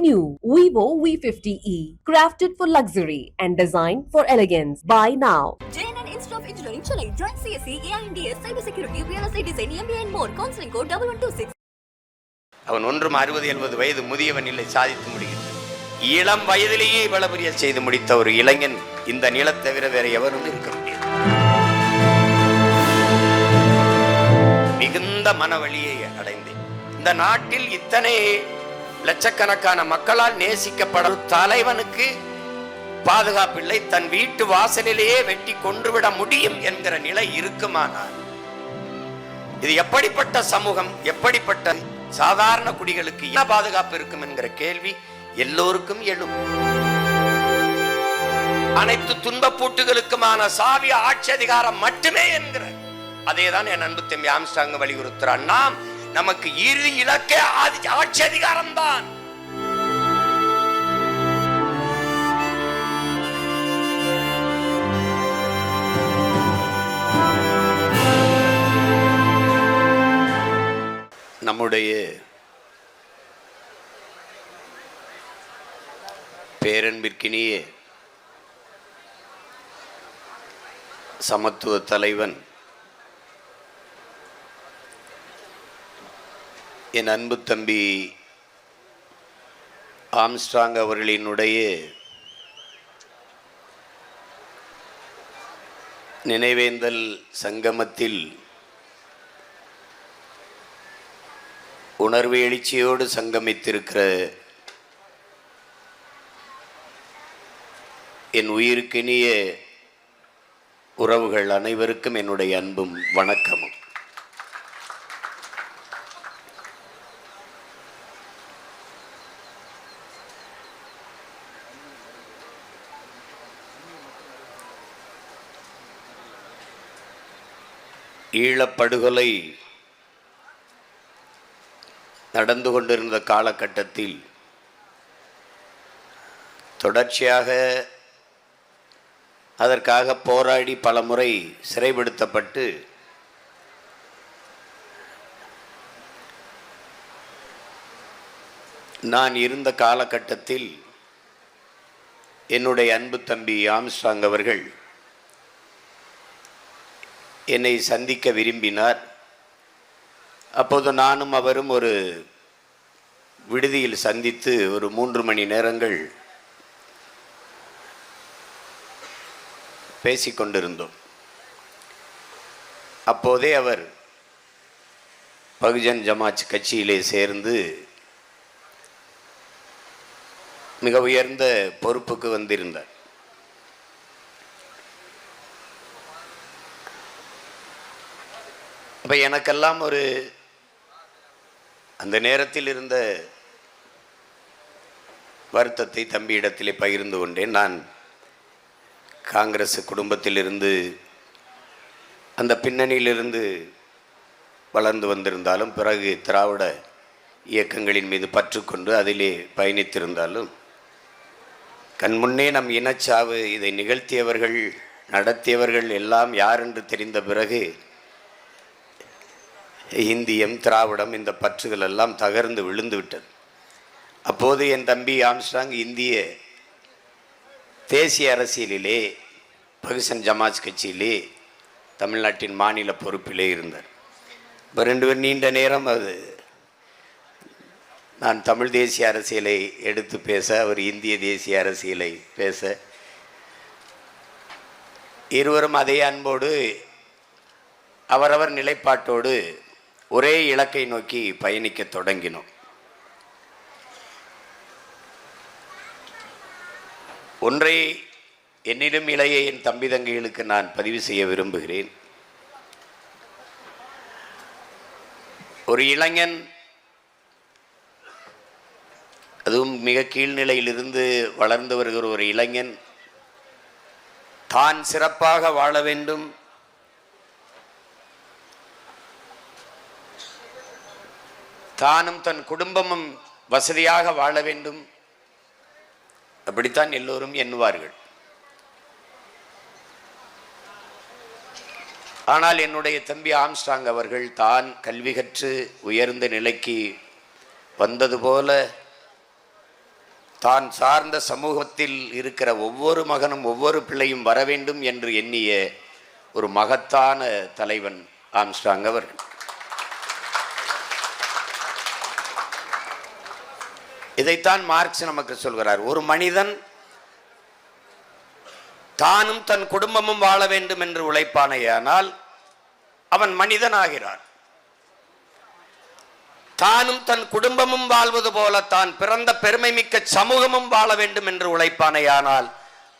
new Vivo V50e, crafted for luxury and designed for elegance. Buy now. JNN Institute of Engineering, Chennai. Join CSE, AINDS, Cybersecurity, Real Estate Design, MBA and more. Counseling code 1126. அவன் ஒன்றும் அறுபது எழுபது வயது முதியவன் இல்லை சாதித்து முடிகிறது இளம் வயதிலேயே இவ்வளவு பெரிய செய்து முடித்த ஒரு இளைஞன் இந்த நிலத்தை தவிர வேற எவரும் இருக்க முடியாது மிகுந்த மனவழியை அடைந்தேன் இந்த நாட்டில் இத்தனை லட்சக்கணக்கான மக்களால் நேசிக்கப்படும் தலைவனுக்கு பாதுகாப்பில்லை. தன் வீட்டு வாசலிலேயே வெட்டி கொன்றுவிட முடியும் என்கிற நிலை இருக்குமானால் இது எப்படிப்பட்ட சமூகம் எப்படிப்பட்ட சாதாரண குடிகளுக்கு என்ன பாதுகாப்பு இருக்கும் என்கிற கேள்வி எல்லோருக்கும் எழும். அனைத்து துன்ப பூட்டுகளுக்குமான சாவி ஆட்சி அதிகாரம் மட்டுமே என்கிற அதேதான் என் அன்பு தம்பி ஆம்ஸ்டாங்க வலியுறுத்துறான். நாம் நமக்கு இறுதி இலக்கே ஆதி- ஆட்சி அதிகாரம் தான் நம்முடைய பேரன்பிற்கினியே சமத்துவ தலைவன் என் அன்பு தம்பி ஆம்ஸ்ட்ராங் அவர்களினுடைய நினைவேந்தல் சங்கமத்தில் உணர்வு எழுச்சியோடு சங்கமித்திருக்கிற என் உயிருக்கினிய உறவுகள் அனைவருக்கும் என்னுடைய அன்பும் வணக்கமும். ஈழப்படுகொலை நடந்து கொண்டிருந்த காலகட்டத்தில் தொடர்ச்சியாக அதற்காக போராடி பல முறை சிறைப்படுத்தப்பட்டு நான் இருந்த காலகட்டத்தில் என்னுடைய அன்பு தம்பி ஆம்ஸ்டாங் அவர்கள் என்னை சந்திக்க விரும்பினார். அப்போது நானும் அவரும் ஒரு விடுதியில் சந்தித்து ஒரு மூன்று மணி நேரங்கள் பேசிக்கொண்டிருந்தோம் அப்போதே அவர் பகுஜன் ஜமாஜ் கட்சியிலே சேர்ந்து மிக உயர்ந்த பொறுப்புக்கு வந்திருந்தார். அப்போ எனக்கெல்லாம் ஒரு அந்த நேரத்தில் இருந்த வருத்தத்தை தம்பியிடத்திலே பகிர்ந்து கொண்டேன். நான் காங்கிரஸ் குடும்பத்திலிருந்து அந்த பின்னணியிலிருந்து வளர்ந்து வந்திருந்தாலும் பிறகு திராவிட இயக்கங்களின் மீது பற்றுக்கொண்டு அதிலே பயணித்திருந்தாலும் கண்முன்னே நம் இனச்சாவு இதை நிகழ்த்தியவர்கள் நடத்தியவர்கள் எல்லாம் யார் என்று தெரிந்த பிறகு இந்தியம் திராவிடம் இந்த பற்றுகள் எல்லாம் தகர்ந்து விழுந்து விட்டது. அப்போது என் தம்பி ஆம்ஸ்டாங் இந்திய தேசிய அரசியலிலே பகுசன் ஜமாஜ் கட்சியிலே தமிழ்நாட்டின் மாநில பொறுப்பிலே இருந்தார். இப்போ ரெண்டு பேர் நீண்ட நேரம் அது நான் தமிழ் தேசிய அரசியலை எடுத்து பேச அவர் இந்திய தேசிய அரசியலை பேச இருவரும் அதே அன்போடு அவரவர் நிலைப்பாட்டோடு ஒரே இலக்கை நோக்கி பயணிக்க தொடங்கினோம். ஒன்றை என்னிடம் இளைய என் தம்பி தங்கைகளுக்கு நான் பதிவு செய்ய விரும்புகிறேன். ஒரு இளைஞன் அதுவும் மிக கீழ்நிலையிலிருந்து வளர்ந்து வருகிற ஒரு இளைஞன் தான் சிறப்பாக வாழ வேண்டும் தானும் தன் குடும்பமும் வசதியாக வாழ வேண்டும். அப்படித்தான் எல்லோரும் எண்ணுவார்கள். ஆனால் என்னுடைய தம்பி ஆம்ஸ்டாங் அவர்கள் தான் கல்வி கற்று உயர்ந்த நிலைக்கு வந்தது போல தான் சார்ந்த சமூகத்தில் இருக்கிற ஒவ்வொரு மகனும் ஒவ்வொரு பிள்ளையும் வர வேண்டும் என்று எண்ணிய ஒரு மகத்தான தலைவன் ஆம்ஸ்டாங் அவர்கள். இதைத்தான் மார்க்ஸ் நமக்கு சொல்கிறார். ஒரு மனிதன் தானும் தன் குடும்பமும் வாழ வேண்டும் என்று உழைப்பானேயானால் அவன் மனிதனாகிறான். தானும் தன் குடும்பமும் வாழ்வது போல தான் பிறந்த பெருமை மிக்க சமூகமும் வாழ வேண்டும் என்று உழைப்பானேயானால்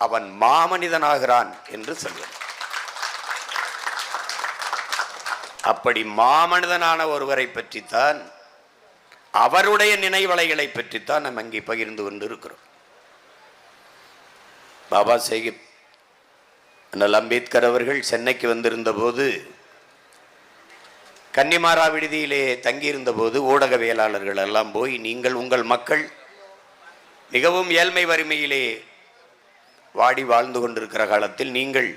அவன் மாமனிதனாகிறான் என்று சொல்கிறார். அப்படி மாமனிதனான ஒருவரை பற்றித்தான் அவருடைய நினைவலைகளை பற்றித்தான் நம்ம இங்கே பகிர்ந்து கொண்டு இருக்கிறோம் பாபா சாஹிப் அண்ணல் அம்பேத்கர் அவர்கள் சென்னைக்கு வந்திருந்த போது கன்னிமாரா விடுதியிலே தங்கியிருந்த போது ஊடகவியலாளர்கள் எல்லாம் போய் நீங்கள் உங்கள் மக்கள் மிகவும் ஏழ்மை வறுமையிலே வாடி வாழ்ந்து கொண்டிருக்கிற காலத்தில் நீங்கள்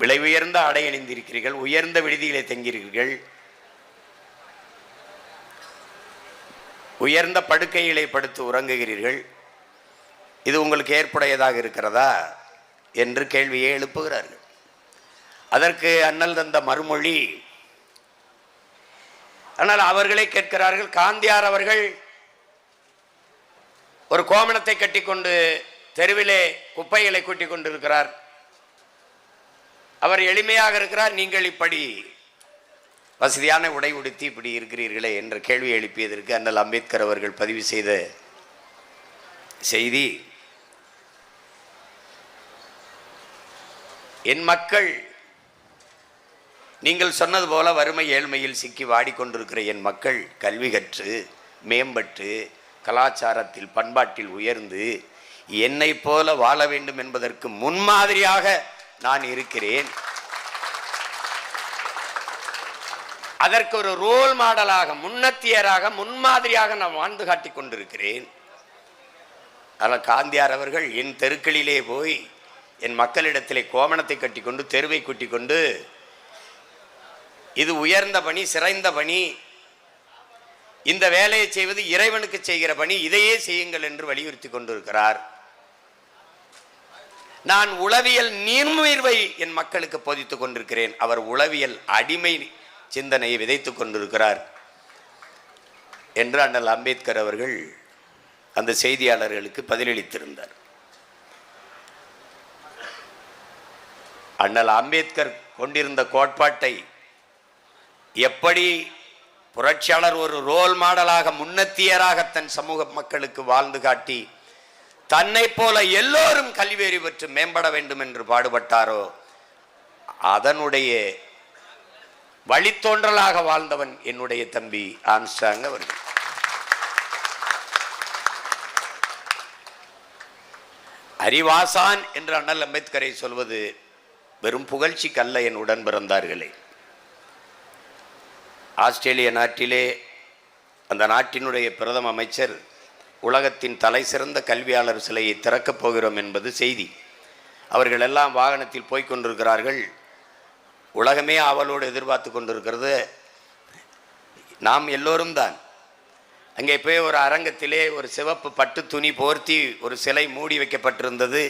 விலை உயர்ந்த ஆடை அணிந்திருக்கிறீர்கள் உயர்ந்த விடுதியிலே தங்கியிருக்கிறீர்கள் உயர்ந்த படுக்கையிலே படுத்து உறங்குகிறீர்கள். இது உங்களுக்கு ஏற்புடையதாக இருக்கிறதா? என்று கேள்வியை எழுப்புகிறார்கள். அதற்கு அண்ணல் தந்த மறுமொழி ஆனால் அவர்களே கேட்கிறார்கள் காந்தியார் அவர்கள் ஒரு கோமணத்தை கட்டிக்கொண்டு தெருவிலே குப்பைகளை கூட்டிக் கொண்டிருக்கிறார். அவர் எளிமையாக இருக்கிறார் நீங்கள் இப்படி வசதியான உடை உடுத்தி இப்படி இருக்கிறீர்களே என்ற கேள்வி எழுப்பியதற்கு அண்ணல் அம்பேத்கர் அவர்கள் பதிவு செய்த செய்தி என் மக்கள் நீங்கள் சொன்னது போல வறுமை ஏழ்மையில் சிக்கி வாடிக்கொண்டிருக்கிற என் மக்கள் கல்வி கற்று மேம்பட்டு கலாச்சாரத்தில் பண்பாட்டில் உயர்ந்து என்னை போல வாழ வேண்டும் என்பதற்கு முன்மாதிரியாக நான் இருக்கிறேன். அதற்கு ஒரு ரோல் மாடலாக முன்னத்தியராக முன்மாதிரியாக நான் வாழ்ந்து காட்டிக் கொண்டிருக்கிறேன். ஆனால் காந்தியார் அவர்கள் என் தெருக்களிலே போய் என் மக்களிடத்திலே கோமணத்தை கட்டி கொண்டு தெருவை கூட்டிக் கொண்டு இது உயர்ந்த பணி சிறைந்த பணி இந்த வேலையை செய்வது இறைவனுக்கு செய்கிற பணி இதையே செய்யுங்கள் என்று வலியுறுத்தி கொண்டிருக்கிறார். நான் உளவியல் நீர்முயர்வை என் மக்களுக்கு போதித்து கொண்டிருக்கிறேன். அவர் உளவியல் அடிமை சிந்தனையை விதைத்து கொண்டிருக்கிறார் என்று அண்ணல் அம்பேத்கர் அவர்கள் அந்த செய்தியாளர்களுக்கு பதிலளித்திருந்தார். அண்ணல் அம்பேத்கர் கொண்டிருந்த கோட்பாட்டை எப்படி புரட்சியாளர் ஒரு ரோல் மாடலாக முன்னத்தியராக தன் சமூக மக்களுக்கு வாழ்ந்து காட்டி தன்னை போல எல்லோரும் கல்வியறி பெற்று மேம்பட வேண்டும் என்று பாடுபட்டாரோ அதனுடைய வழித்தோன்றலாக வாழ்ந்தவன் என்னுடைய தம்பி ஆம்ஸ்டாங் அவர்கள். அறிவாசான் என்று அண்ணல் அம்பேத்கரை சொல்வது வெறும் புகழ்ச்சிக்கல்ல என் உடன் பிறந்தார்களே. ஆஸ்திரேலிய நாட்டிலே அந்த நாட்டினுடைய பிரதம அமைச்சர் உலகத்தின் தலை சிறந்த கல்வியாளர் சிலையை திறக்கப் போகிறோம் என்பது செய்தி. அவர்கள் எல்லாம் வாகனத்தில் போய்க்கொண்டிருக்கிறார்கள் உலகமே அவளோடு எதிர்பார்த்து கொண்டிருக்கிறது. நாம் எல்லோரும் தான். அங்கே போய் ஒரு அரங்கத்திலே ஒரு சிவப்பு பட்டு துணி போர்த்தி ஒரு சிலை மூடி வைக்கப்பட்டிருந்தது.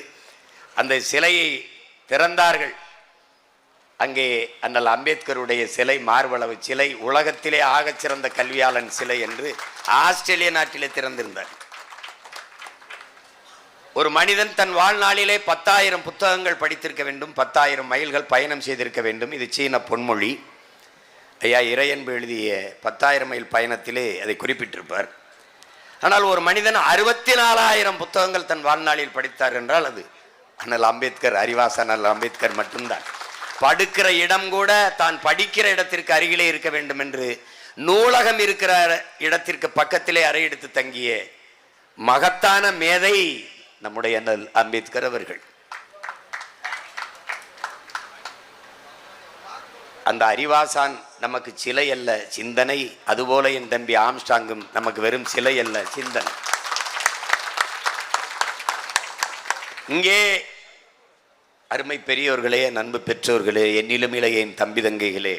அந்த சிலையை திறந்தார்கள். அங்கே அண்ணல் அம்பேத்கருடைய சிலை மார்பளவு சிலை உலகத்திலே ஆகச் சிறந்த கல்வியாளன் சிலை என்று ஆஸ்திரேலிய நாட்டிலே திறந்திருந்தார். ஒரு மனிதன் தன் வாழ்நாளிலே பத்தாயிரம் புத்தகங்கள் படித்திருக்க வேண்டும் பத்தாயிரம் மைல்கள் பயணம் செய்திருக்க வேண்டும். இது சீன பொன்மொழி. ஐயா இறையன்பு எழுதிய பத்தாயிரம் மைல் பயணத்திலே அதை குறிப்பிட்டிருப்பார். ஆனால் ஒரு மனிதன் அறுபத்தி நாலாயிரம் புத்தகங்கள் தன் வாழ்நாளில் படித்தார் என்றால் அது அண்ணல் அம்பேத்கர் அறிவாச அண்ணல் அம்பேத்கர் மட்டும்தான். படுக்கிற இடம் கூட தான் படிக்கிற இடத்திற்கு அருகிலே இருக்க வேண்டும் என்று நூலகம் இருக்கிற இடத்திற்கு பக்கத்திலே அறையெடுத்து தங்கிய மகத்தான மேதை நம்முடைய அண்ணல் அம்பேத்கர் அவர்கள். அந்த அறிவாசான் நமக்கு சிலை அல்ல சிந்தனை. அதுபோல என் தம்பி ஆம்ஸ்டாங்கும் நமக்கு வெறும் சிலை அல்ல சிந்தனை. இங்கே அருமை பெரியோர்களே நண்பு பெற்றோர்களே என்னிலும் இளைய என் தம்பி தங்கைகளே.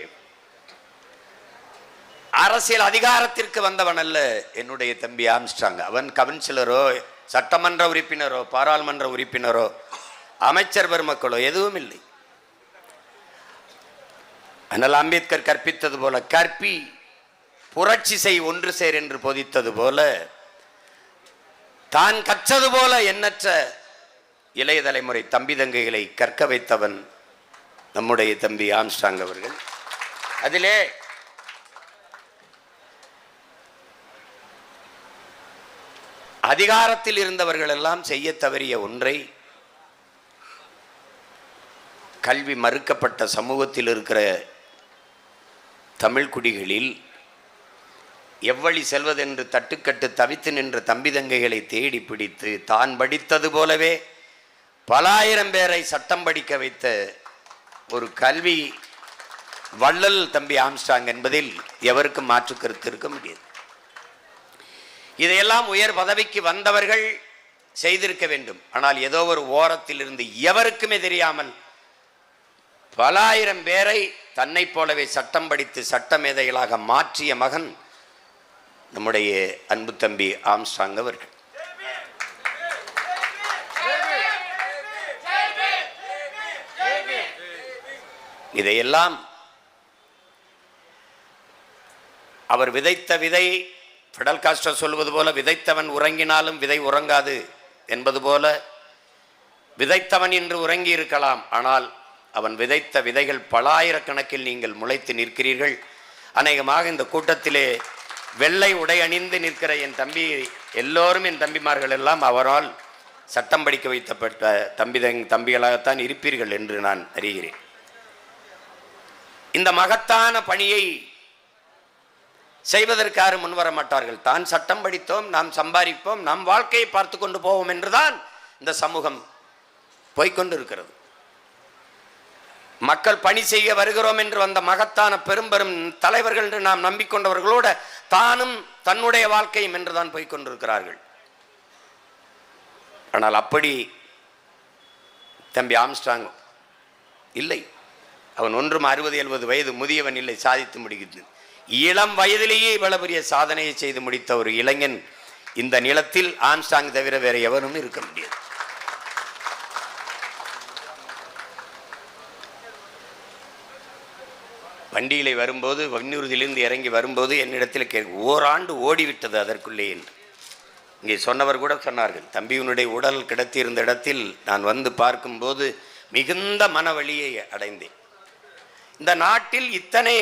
அரசியல் அதிகாரத்திற்கு வந்தவன் அல்ல என்னுடைய தம்பி ஆம்ஸ்டாங். அவன் கவுன்சிலரோ சட்டமன்ற உறுப்பினரோ பாராளுமன்ற உறுப்பினரோ அமைச்சர் பெருமக்களோ எதுவும் இல்லை. ஆனால் அம்பேத்கர் கற்பித்தது போல கற்பி புரட்சி செய் ஒன்று சேர் என்று போதித்தது போல தான் கற்றது போல எண்ணற்ற இளைய தலைமுறை தம்பி தங்கைகளை கற்க வைத்தவன் நம்முடைய தம்பி ஆம்ஸ்டாங் அவர்கள். அதிலே அதிகாரத்தில் இருந்தவர்கள் எல்லாம் செய்ய தவறிய ஒன்றை கல்வி மறுக்கப்பட்ட சமூகத்தில் இருக்கிற தமிழ் குடிகளில் எவ்வழி செல்வதென்று தட்டுக்கட்டு தவித்து நின்ற தம்பி தங்கைகளை தேடி பிடித்து தான் படித்தது போலவே பல ஆயிரம் பேரை சட்டம் படிக்க வைத்த ஒரு கல்வி வள்ளல் தம்பி ஆம்ஸ்டாங் என்பதில் எவருக்கும் மாற்று கருத்து இருக்க முடியாது. இதையெல்லாம் உயர் பதவிக்கு வந்தவர்கள் செய்திருக்க வேண்டும். ஆனால் ஏதோ ஒரு ஓரத்தில் இருந்து எவருக்குமே தெரியாமல் பல ஆயிரம் பேரை தன்னை போலவே சட்டம் படித்து சட்ட மேதைகளாக மாற்றிய மகன் நம்முடைய அன்பு தம்பி ஆம்ஸ்டாங் அவர்கள். இதையெல்லாம் அவர் விதைத்த விதை ஃபெடல் காஸ்டோ சொல்வது போல விதைத்தவன் உறங்கினாலும் விதை உறங்காது என்பது போல விதைத்தவன் இன்று உறங்கி இருக்கலாம் ஆனால் அவன் விதைத்த விதைகள் பலாயிரக்கணக்கில் நீங்கள் முளைத்து நிற்கிறீர்கள். அநேகமாக இந்த கூட்டத்திலே வெள்ளை உடை அணிந்து நிற்கிற என் தம்பி எல்லோரும் என் தம்பிமார்கள் எல்லாம் அவரால் சட்டம் படிக்க வைத்தப்பட்ட தம்பி தம்பிகளாகத்தான் இருப்பீர்கள் என்று நான் அறிகிறேன். இந்த மகத்தான பணியை செய்வதற்கு யாரும் முன்வர மாட்டார்கள் தான் சட்டம் படித்தோம் நாம் சம்பாதிப்போம் நம் வாழ்க்கையை பார்த்து கொண்டு போவோம் என்றுதான் இந்த சமூகம் போய்க்கொண்டு இருக்கிறது மக்கள் பணி செய்ய வருகிறோம் என்று வந்த மகத்தான பெரும் பெரும் தலைவர்கள் என்று நாம் நம்பிக்கொண்டவர்களோட தானும் தன்னுடைய வாழ்க்கையும் என்றுதான் போய்கொண்டிருக்கிறார்கள் ஆனால் அப்படி தம்பி ஆம்ஸ்டாங் இல்லை. அவன் ஒன்றும் அறுபது எழுபது வயது முதியவன் இல்லை சாதித்து முடிக்கிறது. இளம் வயதிலேயே இவ்வளவு பெரிய சாதனையை செய்து முடித்த ஒரு இளைஞன் இந்த நிலத்தில் ஆம்ஸ்டாங் தவிர வேற எவரும் இருக்க முடியாது. வண்டியிலே வரும்போது வன்னூர்தியிலிருந்து இறங்கி வரும்போது என்னிடத்தில் கே ஓராண்டு ஓடிவிட்டது அதற்குள்ளே என்று. இங்கே சொன்னவர் கூட சொன்னார்கள் தம்பியினுடைய உடல் கிடத்தியிருந்த இடத்தில் நான் வந்து பார்க்கும்போது மிகுந்த மனவழியை அடைந்தேன். இந்த நாட்டில் இத்தனை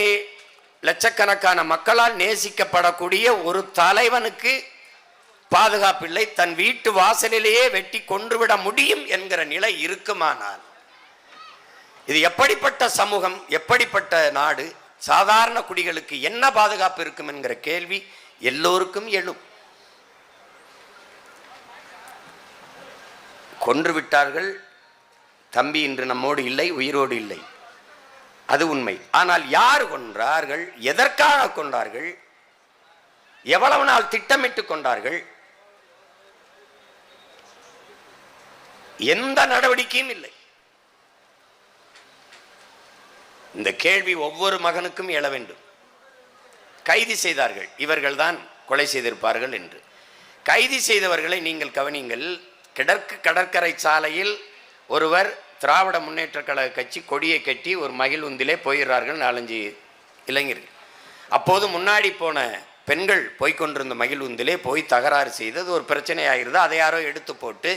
லட்சக்கணக்கான மக்களால் நேசிக்கப்படக்கூடிய ஒரு தலைவனுக்கு பாதுகாப்பில்லை. தன் வீட்டு வாசலிலேயே வெட்டி கொன்றுவிட முடியும் என்கிற நிலை இருக்குமானால் இது எப்படிப்பட்ட சமூகம் எப்படிப்பட்ட நாடு சாதாரண குடிகளுக்கு என்ன பாதுகாப்பு இருக்கும் என்கிற கேள்வி எல்லோருக்கும் எழும். கொன்று விட்டார்கள் தம்பி இன்று நம்மோடு இல்லை உயிரோடு இல்லை. அது உண்மை. ஆனால் யார் கொன்றார்கள்? எதற்காக கொண்டார்கள் எவ்வளவு நாள் திட்டமிட்டு கொண்டார்கள்? எந்த நடவடிக்கையும் இல்லை. இந்த கேள்வி ஒவ்வொரு மகனுக்கும் எழ வேண்டும். கைது செய்தார்கள். இவர்கள்தான் கொலை செய்திருப்பார்கள் என்று. கைது செய்தவர்களை நீங்கள் கவனிங்கள் கிடக்கு கடற்கரை சாலையில் ஒருவர் திராவிட முன்னேற்ற கழக கட்சி கொடியை கட்டி ஒரு மகிழ்வுந்திலே போயிடுறார்கள் நாலஞ்சு இளைஞர்கள். அப்போது முன்னாடி போன பெண்கள் போய்க்கொண்டிருந்த மகிழ்வுந்திலே போய் தகராறு செய்தது ஒரு பிரச்சனை அதை யாரோ எடுத்து போட்டு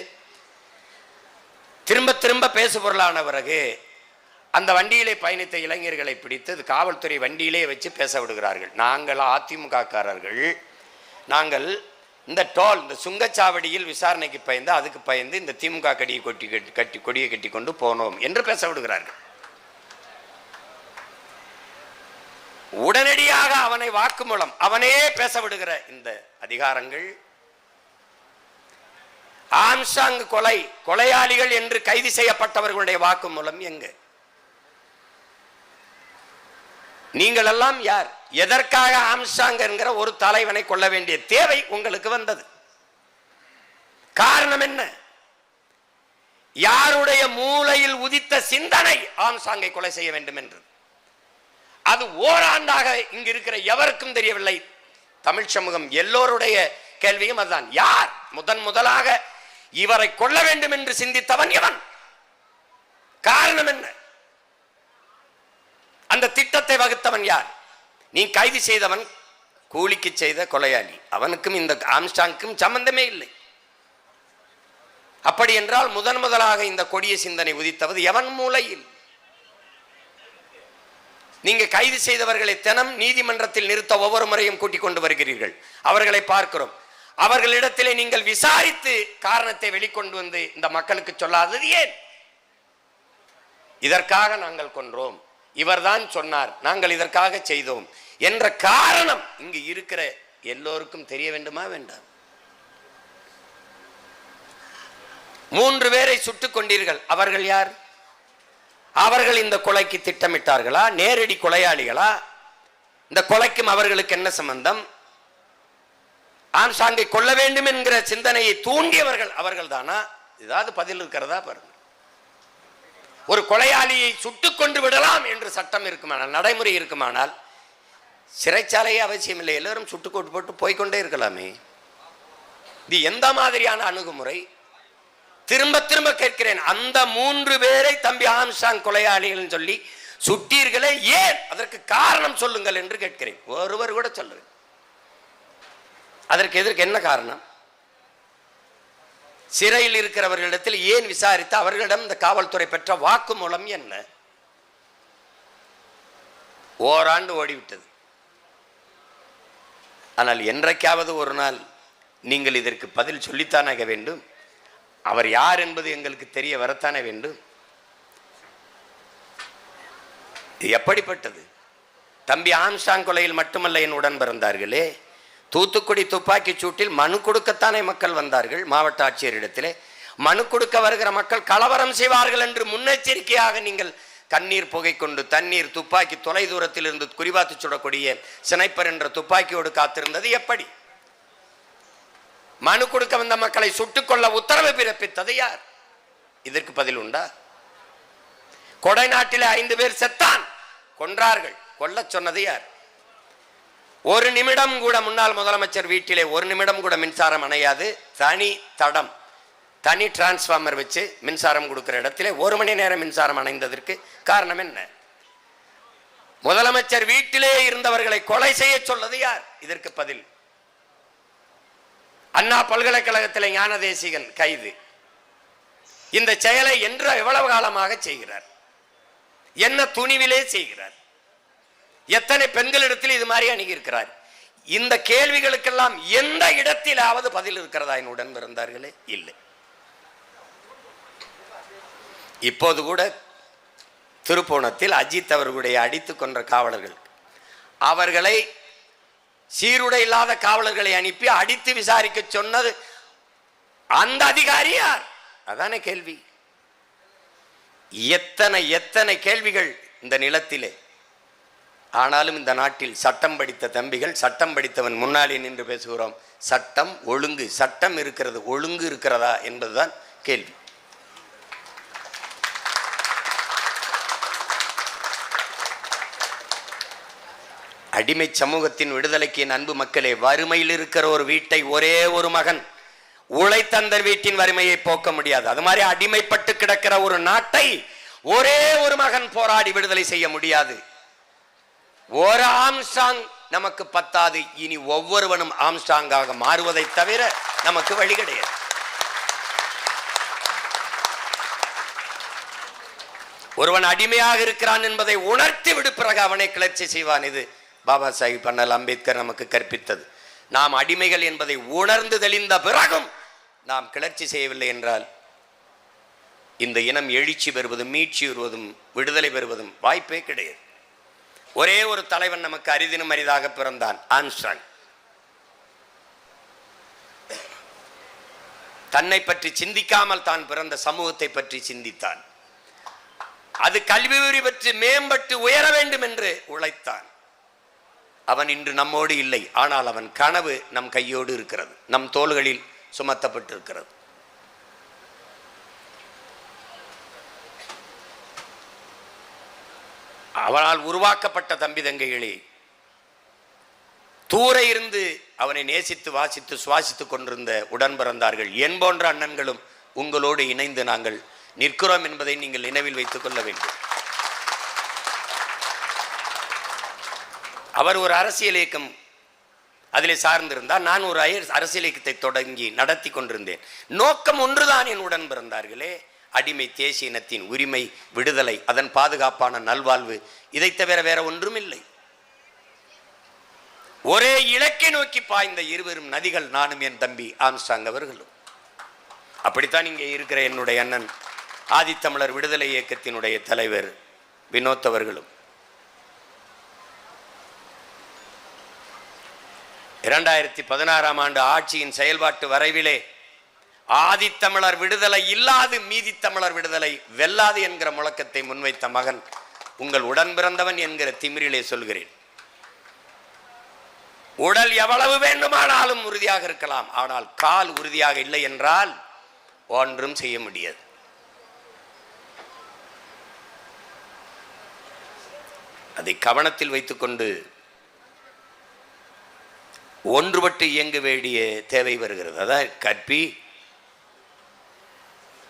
திரும்ப திரும்ப பேசு பொருளான பிறகு அந்த வண்டியிலே பயணித்த இளைஞர்களை பிடித்து அது காவல்துறை வண்டியிலே வச்சு பேச விடுகிறார்கள். நாங்கள் அதிமுகக்காரர்கள். நாங்கள் இந்த டோல் இந்த சுங்கச்சாவடியில் விசாரணைக்கு பயந்து அதுக்கு பயந்து இந்த திமுக கடியை கொட்டி கட்டி கட்டி கொடியை கட்டி கொண்டு போனோம் என்று பேச விடுகிறார்கள். உடனடியாக அவனை வாக்குமூலம் அவனே பேச விடுகிற இந்த அதிகாரங்கள் ஆம்சாங் கொலை கொலையாளிகள் என்று கைது செய்யப்பட்டவர்களுடைய வாக்குமூலம் எங்கு? நீங்கள் எல்லாம் யார்? எதற்காக ஆம்சாங் என்கிற ஒரு தலைவனை கொள்ள வேண்டிய தேவை உங்களுக்கு வந்தது. காரணம் என்ன? யாருடைய மூளையில் உதித்த சிந்தனை ஆம்சாங்கை கொலை செய்ய வேண்டும் என்று. அது ஓராண்டாக இங்கு இருக்கிற எவருக்கும் தெரியவில்லை. தமிழ் சமூகம் எல்லோருடைய கேள்வியும் அதுதான். யார்? முதன் முதலாக இவரை கொள்ள வேண்டும் என்று சிந்தித்தவன் எவன்? காரணம் என்ன? அந்த திட்டத்தை வகுத்தவன் யார்? நீ கைது செய்தவன் கூலிக்கு செய்த கொலையாளி. அவனுக்கும் இந்த ஆம்ஸ்டாங்க்கும் சம்பந்தமே இல்லை. அப்படி என்றால் முதன் முதலாக இந்த கொடிய சிந்தனை உதித்தவது எவன் மூலையில் நீங்க கைது செய்தவர்களை தினம் நீதிமன்றத்தில் நிறுத்த ஒவ்வொரு முறையும் கூட்டிக் கொண்டு வருகிறீர்கள். அவர்களை பார்க்கிறோம். அவர்களிடத்திலே நீங்கள் விசாரித்து காரணத்தை வெளிக்கொண்டு வந்து இந்த மக்களுக்கு சொல்லாதது ஏன்? இதற்காக நாங்கள் கொன்றோம். இவர்தான் சொன்னார் நாங்கள் இதற்காக செய்தோம் என்ற காரணம் இங்கு இருக்கிற எல்லோருக்கும் தெரிய வேண்டுமா வேண்டாம்? மூன்று பேரை சுட்டுக் கொண்டீர்கள் அவர்கள் யார்? அவர்கள் இந்த கொலைக்கு திட்டமிட்டார்களா? நேரடி கொலையாளிகளா? இந்த கொலைக்கும் அவர்களுக்கு என்ன சம்பந்தம்? ஆம்சாங்கை கொல்ல வேண்டும் என்கிற சிந்தனையை தூண்டியவர்கள் அவர்கள் தானா ஏதாவது பதில் இருக்கிறதா பாருங்க. ஒரு கொலையாளியை சுட்டு கொண்டு விடலாம் என்று சட்டம் இருக்குமானால் நடைமுறை இருக்குமானால் சிறைச்சாலையே அவசியம் இல்லை எல்லோரும் சுட்டுக்கோட்டு போட்டு போய்க்கொண்டே இருக்கலாமே. இது எந்த மாதிரியான அணுகுமுறை? திரும்ப திரும்ப கேட்கிறேன். அந்த மூன்று பேரை தம்பி ஆம்சாங் கொலையாளிகள் சொல்லி சுட்டீர்களே ஏன்? அதற்கு காரணம் சொல்லுங்கள் என்று கேட்கிறேன். ஒருவர் கூட சொல்லுங்க அதற்கு எதற்கு என்ன காரணம்? சிறையில் இருக்கிறவர்களிடத்தில் ஏன் விசாரித்து அவர்களிடம் இந்த காவல்துறை பெற்ற வாக்குமூலம் என்ன? ஓராண்டு ஓடிவிட்டது. ஆனால் என்றைக்காவது ஒரு நாள் நீங்கள் இதற்கு பதில் சொல்லித்தானாக வேண்டும். அவர் யார் என்பது எங்களுக்கு தெரிய வரத்தானே வேண்டும். எப்படிப்பட்டது? தம்பி ஆம்ஸ்டாங் கொலையில் மட்டுமல்ல என் உடன் பிறந்தார்களே. தூத்துக்குடி துப்பாக்கி சூட்டில் மனு கொடுக்கத்தானே மக்கள் வந்தார்கள் மாவட்ட ஆட்சியரிடத்திலே. மனு கொடுக்க வருகிற மக்கள் கலவரம் செய்வார்கள் என்று முன்னெச்சரிக்கையாக நீங்கள் கண்ணீர் புகை கொண்டு தண்ணீர் துப்பாக்கி தொலை தூரத்தில் இருந்து குறிபாத்து சுடக்கூடிய சினைப்பர் என்ற துப்பாக்கியோடு காத்திருந்தது எப்படி? மனு கொடுக்க வந்த மக்களை சுட்டுக்கொள்ள உத்தரவு பிறப்பித்தது யார்? இதற்கு பதில் உண்டா? கொடை நாட்டிலே ஐந்து பேர் செத்தான். கொன்றார்கள். கொல்ல சொன்னது யார்? ஒரு நிமிடம் கூட முன்னாள் முதலமைச்சர் வீட்டிலே ஒரு நிமிடம் கூட மின்சாரம் அணையாது. தனி தடம் தனி டிரான்ஸ்ஃபார்மர் வச்சு மின்சாரம் கொடுக்குற இடத்திலே ஒரு மணி நேரம் மின்சாரம் அணைந்ததற்கு காரணம் என்ன? முதலமைச்சர் வீட்டிலே இருந்தவர்களை கொலை செய்ய சொல்லது யார்? இதற்கு பதில். அண்ணா பல்கலைக்கழகத்தில் ஞானதேசிகன் கைது. இந்த செயலை என்று எவ்வளவு காலமாக செய்கிறார்? என்ன துணிவிலே செய்கிறார்? எத்தனை பெண்களிடத்தில் இது மாதிரி அணுகியிருக்கிறார்? இந்த கேள்விகளுக்கெல்லாம் எந்த இடத்திலாவது பதில் இருக்கிறதா? என்னுடன் இருந்தார்களே இல்லை. இப்போது கூட திருப்போணத்தில் அஜித் அவர்களுடைய அடித்து கொன்ற காவலர்கள் அவர்களை சீருடை இல்லாத காவலர்களை அனுப்பி அடித்து விசாரிக்க சொன்னது அந்த அதிகாரி யார்? அதானே கேள்வி. எத்தனை எத்தனை கேள்விகள் இந்த நிலத்திலே? ஆனாலும் இந்த நாட்டில் சட்டம் படித்த தம்பிகள் சட்டம் படித்தவன் முன்னாலே நின்று பேசுகிறோம். சட்டம் ஒழுங்கு சட்டம் இருக்கிறது ஒழுங்கு இருக்கிறதா என்பதுதான் கேள்வி. அடிமை சமூகத்தின் விடுதலைக்கு என் அன்பு மக்களே வறுமையில் இருக்கிற ஒரு வீட்டை ஒரே ஒரு மகன் உழைத்தந்த வீட்டின் வறுமையை போக்க முடியாது. அது மாதிரி அடிமைப்பட்டு கிடக்கிற ஒரு நாட்டை ஒரே ஒரு மகன் போராடி விடுதலை செய்ய முடியாது. ஒரு ஆம்ஸ்டாங் நமக்கு பத்தாது. இனி ஒவ்வொருவனும் ஆம்ஸ்டாங்காக மாறுவதை தவிர நமக்கு வழி கிடையாது. ஒருவன் அடிமையாக இருக்கிறான் என்பதை உணர்த்தி விடு பிறகு அவனை கிளர்ச்சி செய்வான். இது பாபா சாஹிப் அண்ணல் அம்பேத்கர் நமக்கு கற்பித்தது. நாம் அடிமைகள் என்பதை உணர்ந்து தெளிந்த பிறகும் நாம் கிளர்ச்சி செய்யவில்லை என்றால் இந்த இனம் எழுச்சி பெறுவதும் மீட்சி பெறுவதும் விடுதலை பெறுவதும் வாய்ப்பே கிடையாது. ஒரே ஒரு தலைவன் நமக்கு அரிதினும் அரிதாக பிறந்தான் ஆன்ஸ்டாங் தன்னை பற்றி சிந்திக்காமல் தான் பிறந்த சமூகத்தை பற்றி சிந்தித்தான். அது கல்வி உரி பற்றி மேம்பட்டு உயர வேண்டும் என்று உழைத்தான். அவன் இன்று நம்மோடு இல்லை ஆனால் அவன் கனவு நம் கையோடு இருக்கிறது நம் தோள்களில் சுமத்தப்பட்டிருக்கிறது. அவனால் உருவாக்கப்பட்ட தம்பி தங்கைகளே தூர இருந்து அவனை நேசித்து வாசித்து சுவாசித்து கொண்டிருந்த உடன் பிறந்தார்கள் என் போன்ற அண்ணன்களும் உங்களோடு இணைந்து நாங்கள் நிற்கிறோம் என்பதை நீங்கள் நினைவில் வைத்துக் கொள்ள வேண்டும். அவர் ஒரு அரசியல் இயக்கம் அதிலே சார்ந்திருந்தார். நான் ஒரு அரசியல் இயக்கத்தை தொடங்கி நடத்தி கொண்டிருந்தேன். நோக்கம் ஒன்றுதான் என் உடன் பிறந்தார்களே அடிமை தேசிய இனத்தின் உரிமை விடுதலை அதன் பாதுகாப்பான நல்வாழ்வு இதை தவிர வேற ஒன்றும் இல்லை ஒரே இலக்கை நோக்கி பாய்ந்த இருவரும் நதிகள் நானும் என் தம்பி ஆம்ஸ்டாங் அவர்களும். அப்படித்தான் இங்கே இருக்கிற என்னுடைய அண்ணன் ஆதித்தமிழர் விடுதலை இயக்கத்தினுடைய தலைவர் வினோத் அவர்களும். இரண்டாயிரத்தி பதினாறாம் ஆண்டு ஆட்சியின் செயல்பாட்டு வரைவிலே ஆதித்தமிழர் விடுதலை இல்லாது மீதி தமிழர் விடுதலை வெல்லாது என்கிற முழக்கத்தை முன்வைத்த மகன் உங்கள் உடன் பிறந்தவன் என்கிற திமிரிலே சொல்கிறேன். உடல் எவ்வளவு வேண்டுமானாலும் உறுதியாக இருக்கலாம். ஆனால் கால் உறுதியாக இல்லை என்றால் ஒன்றும் செய்ய முடியாது. அதை கவனத்தில் வைத்துக்கொண்டு ஒன்றுபட்டு இயங்க வேண்டிய தேவை வருகிறது. அதான் கற்பி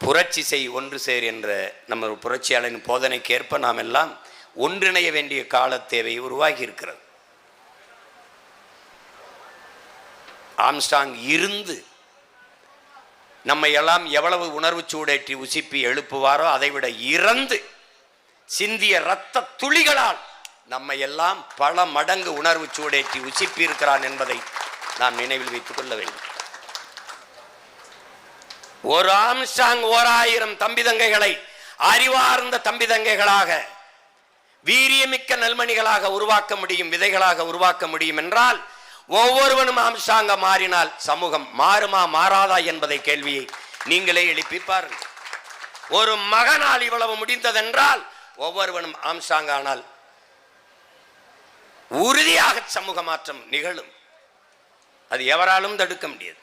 புரட்சி செய் ஒன்று சேர் என்ற நம்ம புரட்சியாளரின் போதனைக்கு ஏற்ப நாம் எல்லாம் ஒன்றிணைய வேண்டிய கால தேவை உருவாகி இருக்கிறது ஆம்ஸ்டாங் இருந்து நம்மை எல்லாம் எவ்வளவு உணர்வு சூடேற்றி உசிப்பி எழுப்புவாரோ அதைவிட இறந்து சிந்திய இரத்த துளிகளால் நம்மை எல்லாம் பல மடங்கு உணர்வு சூடேற்றி உசிப்பி இருக்கிறான் என்பதை நாம் நினைவில் வைத்துக் கொள்ள வேண்டும். ஒரு ஆம்ஸ்டாங் ஓர் ஆயிரம் தம்பி தங்கைகளை அறிவார்ந்த தம்பி தங்கைகளாக வீரியமிக்க நல்மணிகளாக உருவாக்க முடியும் விதைகளாக உருவாக்க முடியும் என்றால் ஒவ்வொருவனும் ஆம்ஸ்டாங்க மாறினால் சமூகம் மாறுமா மாறாதா என்பதை கேள்வியை நீங்களே எழுப்பி பாருங்கள். ஒரு மகனால் இவ்வளவு முடிந்ததென்றால் ஒவ்வொருவனும் ஆம்ஸ்டாங் ஆனால் உறுதியாக சமூக மாற்றம் நிகழும். அது எவராலும் தடுக்க முடியாது.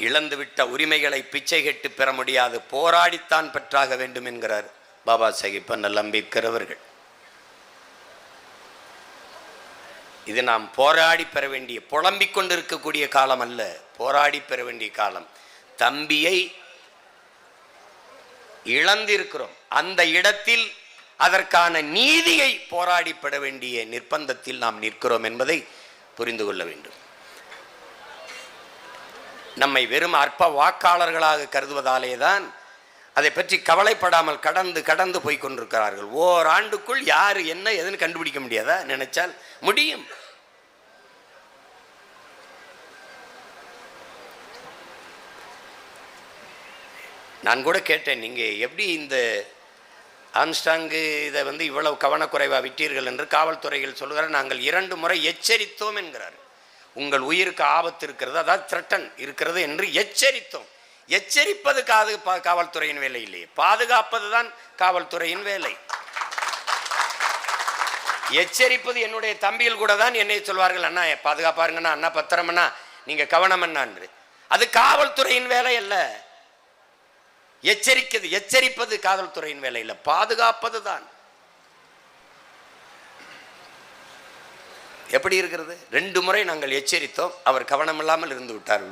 இழந்துவிட்ட உரிமைகளை பிச்சை கெட்டு பெற முடியாது. போராடித்தான் பெற்றாக வேண்டும் என்கிறார் பாபா சாஹிப் அண்ணல் இது நாம் போராடி பெற வேண்டிய புலம்பிக் கொண்டிருக்கக்கூடிய காலம் அல்ல போராடி பெற வேண்டிய காலம். தம்பியை இழந்திருக்கிறோம். அந்த இடத்தில் அதற்கான நீதியை போராடி பெற வேண்டிய நிர்பந்தத்தில் நாம் நிற்கிறோம் என்பதை புரிந்து கொள்ள வேண்டும். நம்மை வெறும் அற்ப வாக்காளர்களாக கருதுவதாலே தான் அதை பற்றி கவலைப்படாமல் கடந்து கடந்து போய் கொண்டிருக்கிறார்கள். ஓராண்டுக்குள் யார் என்ன எதுன்னு கண்டுபிடிக்க முடியாதா? நினைச்சால் முடியும். நான் கூட கேட்டேன் நீங்கள் எப்படி இந்த ஆம்ஸ்டாங்கு இதை வந்து இவ்வளவு கவனக்குறைவாக விட்டீர்கள்? என்று காவல்துறையில் சொல்கிறார் நாங்கள் இரண்டு முறை எச்சரித்தோம் என்கிறார் உங்கள் உயிருக்கு ஆபத்து இருக்கிறது அதாவது த்ரெட்டன் இருக்கிறது என்று எச்சரித்தோம். எச்சரிப்பது காது காவல்துறையின் வேலை இல்லையே. பாதுகாப்பது தான் காவல்துறையின் வேலை. எச்சரிப்பது என்னுடைய தம்பியில் கூட தான் என்னை சொல்வார்கள் அண்ணா பாதுகாப்பாருங்கண்ணா அண்ணா பத்திரமண்ணா நீங்க கவனம் என்று அது காவல்துறையின் வேலை அல்ல. எச்சரிக்கிறது எச்சரிப்பது காவல்துறையின் வேலை இல்லை. பாதுகாப்பது தான். எப்படி இருக்கிறது? ரெண்டு முறை நாங்கள் எச்சரித்தோம். அவர் கவனமில்லாமல் இருந்து விட்டார்.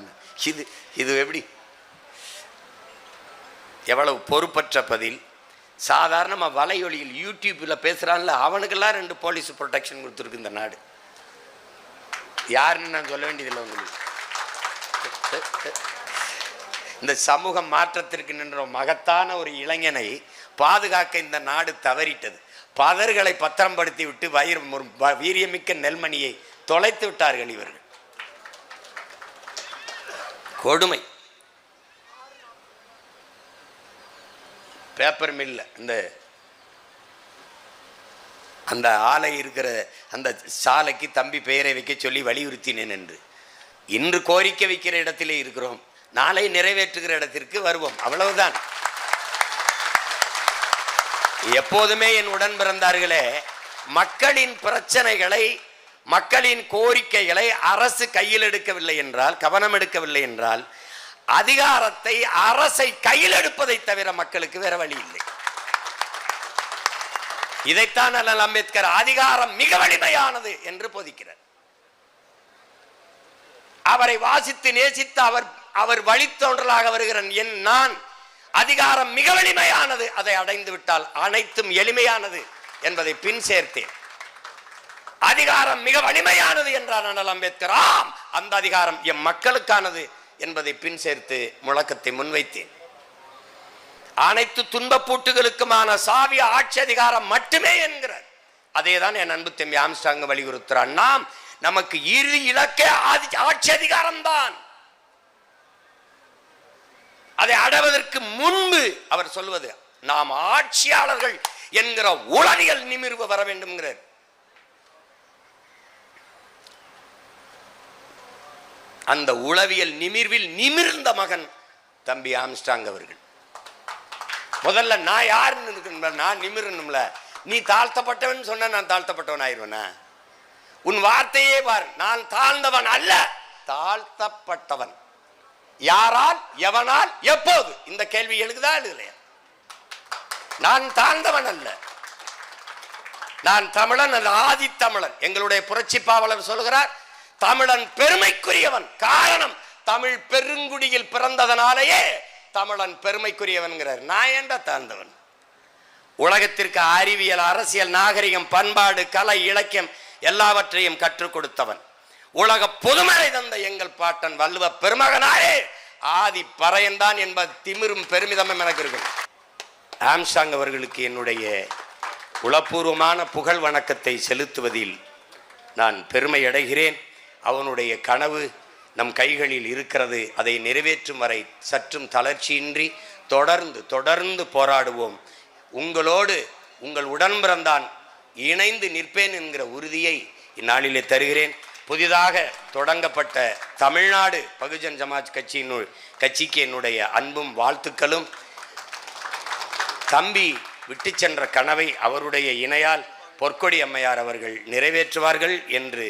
இது இது எப்படி? எவ்வளவு பொறுப்பற்ற பதில். சாதாரணமாக வலையொலியில் யூடியூப்பில் பேசுகிறான்ல அவனுக்கெல்லாம் ரெண்டு போலீஸ் ப்ரொடெக்ஷன் கொடுத்துருக்கு இந்த நாடு. யாருன்னு நான் சொல்ல வேண்டியதில்லை உங்களுக்கு. இந்த சமூக மாற்றத்திற்கு நின்ற மகத்தான ஒரு இளைஞனை பாதுகாக்க இந்த நாடு தவறிட்டது. பதர்களை பத்திரம்படுத்தி விட்டு வயிறு ஒரு வீரியமிக்க நெல்மணியை தொலைத்து விட்டார்கள் இவர்கள். கொடுமை. பேப்பர் மில்ல இந்த அந்த ஆலை இருக்கிற அந்த சாலைக்கு தம்பி பெயரை வைக்க சொல்லி வலியுறுத்தினேன் என்று. இன்று கோரிக்கை வைக்கிற இடத்திலே இருக்கிறோம். நாளை நிறைவேற்றுகிற இடத்திற்கு வருவோம். அவ்வளவுதான். எப்போதுமே என் உடன் பிறந்தார்களே மக்களின் பிரச்சனைகளை மக்களின் கோரிக்கைகளை அரசு கையில் எடுக்கவில்லை என்றால் கவனம் எடுக்கவில்லை என்றால் அதிகாரத்தை அரசை கையில் எடுப்பதை தவிர மக்களுக்கு வேற வழி இல்லை. இதைத்தான் அண்ணல் அம்பேத்கர் அதிகாரம் மிக வலிமையானது என்று போதிக்கிறார். அவரை வாசித்து நேசித்து அவர் அவர் வழித்தோன்றலாக வருகிறேன். என் நான் அதிகாரம் மிக வலிமையானது அதை அடைந்து விட்டால் அனைத்தும் எளிமையானது என்பதை பின் சேர்த்தேன். அதிகாரம் மிக வலிமையானது என்றார் அண்ணல் அம்பேத்கர். ஆம் அந்த அதிகாரம் எம் மக்களுக்கானது என்பதை பின் சேர்த்து முழக்கத்தை முன்வைத்தேன். அனைத்து துன்பப்பூட்டுகளுக்குமான சாவி ஆட்சி அதிகாரம் மட்டுமே என்கிறார். அதேதான் என் அன்பு தம்பி ஆம்ஸ்டாங்க வலியுறுத்துறார். நாம் நமக்கு இறுதி இலக்கே ஆதி- ஆட்சி அதிகாரம் தான் அதை அடைவதற்கு முன்பு அவர் சொல்வது நாம் ஆட்சியாளர்கள் என்கிற உளவியல் நிமிர்வு வர வேண்டும்ங்கிறார். அந்த உளவியல் நிமிர்வில் நிமிர்ந்த மகன் தம்பி ஆம்ஸ்டாங் அவர்கள். முதல்ல நான் யாருன்னு இருக்கணும்ல, நான் நிமிரணும்ல. நீ தாழ்த்தப்பட்டவன் சொன்ன நான் தாழ்த்தப்பட்டவன் ஆயிடுவேனா உன் வார்த்தையே பார் நான் தாழ்ந்தவன் அல்ல தாழ்த்தப்பட்டவன். யாரால் எவனால் எப்போது? இந்த கேள்வி எழுதுதா எழுதலையா நான் தாழ்ந்தவன் அல்ல. நான் தமிழன் அல்ல ஆதி தமிழன் எங்களுடைய புரட்சி பாவலர் சொல்கிறார் தமிழன் பெருமைக்குரியவன். காரணம் தமிழ் பெருங்குடியில் பிறந்ததனாலேயே தமிழன் பெருமைக்குரியவன்கிறார். நான் ஏன்டா தாழ்ந்தவன்? உலகத்திற்கு அறிவியல் அரசியல் நாகரிகம் பண்பாடு கலை இலக்கியம் எல்லாவற்றையும் கற்றுக் கொடுத்தவன். உலக பொதுமறை தந்த எங்கள் பாட்டன் வள்ளுவ பெருமகனாரே. ஆதி பறையன்தான் என்பது திமிரும் பெருமிதமும் எனக்கு இருக்கும். ஆம்சாங் அவர்களுக்கு என்னுடைய உளப்பூர்வமான புகழ் வணக்கத்தை செலுத்துவதில் நான் பெருமை அடைகிறேன். அவனுடைய கனவு நம் கைகளில் இருக்கிறது. அதை நிறைவேற்றும் வரை சற்றும் தளர்ச்சியின்றி தொடர்ந்து தொடர்ந்து போராடுவோம். உங்களோடு உங்கள் உடன்பிறந்தான் இணைந்து நிற்பேன் என்கிற உறுதியை இந்நாளிலே தருகிறேன். புதிதாக தொடங்கப்பட்ட தமிழ்நாடு பகுஜன் சமாஜ் கட்சியினுள் கட்சிக்கு என்னுடைய அன்பும் வாழ்த்துக்களும். தம்பி விட்டு சென்ற கனவை அவருடைய இணையால் பொற்கொடி அம்மையார் அவர்கள் நிறைவேற்றுவார்கள் என்று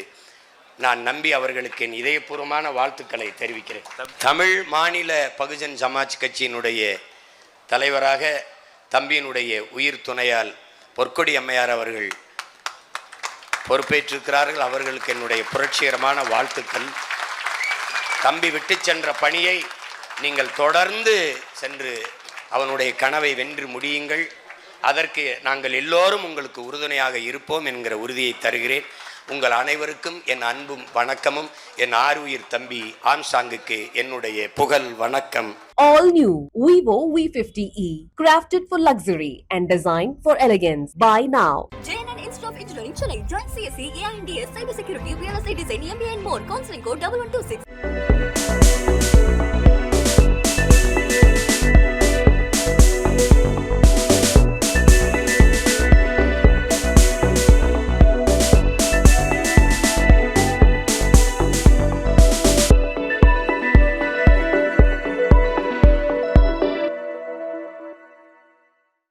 நான் நம்பி அவர்களுக்கு என் இதயபூர்வமான வாழ்த்துக்களை தெரிவிக்கிறேன். தமிழ் மாநில பகுஜன் சமாஜ் கட்சியினுடைய தலைவராக தம்பியினுடைய உயிர் துணையால் பொற்கொடி அம்மையார் அவர்கள் பொறுப்பேற்றிருக்கிறார்கள். அவர்களுக்கு என்னுடைய புரட்சிகரமான வாழ்த்துக்கள். தம்பி விட்டு சென்ற பணியை நீங்கள் தொடர்ந்து சென்று அவனுடைய கனவை வென்று முடியுங்கள். அதற்கு நாங்கள் எல்லோரும் உங்களுக்கு உறுதுணையாக இருப்போம் என்கிற உறுதியை தருகிறேன். உங்கள் அனைவருக்கும் என் அன்பும் வணக்கமும் என் ஆறுயிர் தம்பி ஆம்சாங்குக்கு என்னுடைய புகழ் வணக்கம் All new Vivo V50e, crafted for luxury and designed for elegance. Buy now. JNN Institute of Engineering, Chennai. Join CSE, AINDS, Cybersecurity, Real Estate Design, MBA and more. Counseling code 1126.